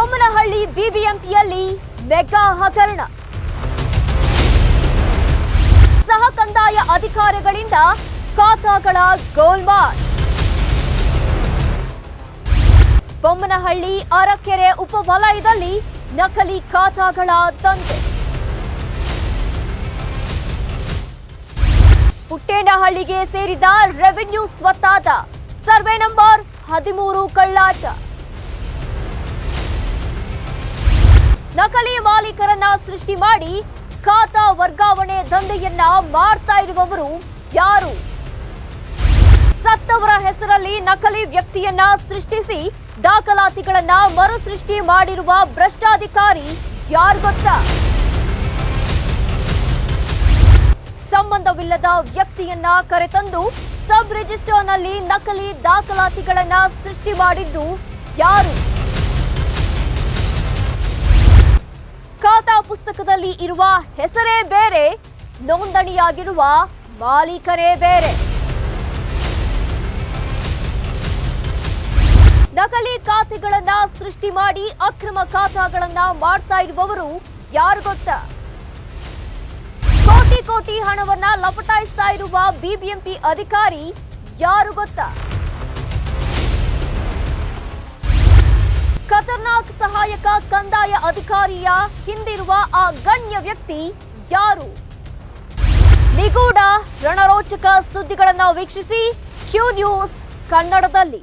Bommanahalli ಬಿಬಿಎಂಪಿಯಲ್ಲಿ mega ಹಗರಣ. ಸಹ ಕಂದಾಯ ಅಧಿಕಾರಿಗಳಿಂದ ಖಾತಾಗಳ ಗೋಲ್ಮಾಲ್. ಬೊಮ್ಮನಹಳ್ಳಿ ಅರಕೆರೆ ಉಪವಲಯದಲ್ಲಿ ನಕಲಿ ಖಾತಾಗಳ ದಂಧೆ. ಪುಟ್ಟೇನಹಳ್ಳಿಗೆ ಸೇರಿದ ರೆವಿನ್ಯೂ ಸ್ವತ್ತಾದ. ಸರ್ವೆ ನಂಬರ್ ಹದಿಮೂರು ಕಳ್ಳಾಟ. ನಕಲಿ ಮಾಲೀಕರನ್ನ ಸೃಷ್ಟಿ ಮಾಡಿ ಖಾತಾ ವರ್ಗಾವಣೆ ದಂಧೆಯನ್ನ ಮಾರ್ತಾ ಇರುವವರು ಯಾರು? ಸತ್ತವರ ಹೆಸರಲ್ಲಿ ನಕಲಿ ವ್ಯಕ್ತಿಯನ್ನ ಸೃಷ್ಟಿಸಿ ದಾಖಲಾತಿಗಳನ್ನ ಮರು ಸೃಷ್ಟಿ ಮಾಡಿರುವ ಭ್ರಷ್ಟಾಧಿಕಾರಿ ಯಾರು ಗೊತ್ತಾ? ಸಂಬಂಧವಿಲ್ಲದ ವ್ಯಕ್ತಿಯನ್ನ ಕರೆತಂದು ಸಬ್ ರಿಜಿಸ್ಟರ್ನಲ್ಲಿ ನಕಲಿ ದಾಖಲಾತಿಗಳನ್ನ ಸೃಷ್ಟಿ ಮಾಡಿದ್ದು ಯಾರು? ಪುಸ್ತಕದಲ್ಲಿ ಇರುವ ಹೆಸರೇ ಬೇರೆ, ನೋಂದಣಿಯಾಗಿರುವ ಮಾಲೀಕರೇ ಬೇರೆ. ನಕಲಿ ಖಾತೆಗಳನ್ನ ಸೃಷ್ಟಿ ಮಾಡಿ ಅಕ್ರಮ ಖಾತಾಗಳನ್ನ ಮಾಡ್ತಾ ಇರುವವರು ಯಾರು ಗೊತ್ತಾ? ಕೋಟಿ ಕೋಟಿ ಹಣವನ್ನ ಲಪಟಾಯಿಸ್ತಾ ಇರುವ ಬಿಬಿಎಂಪಿ ಅಧಿಕಾರಿ ಯಾರು ಗೊತ್ತಾ? ಖತರ್ನಾಕ್ ಸಹಾಯಕ ಕಂದಾಯ ಅಧಿಕಾರಿಯ ಹಿಂದಿರುವ ಆ ಗಣ್ಯ ವ್ಯಕ್ತಿ ಯಾರು? ನಿಗೂಢ ರಣರೋಚಕ ಸುದ್ದಿಗಳನ್ನು ವೀಕ್ಷಿಸಿ ಕ್ಯೂ ನ್ಯೂಸ್ ಕನ್ನಡದಲ್ಲಿ.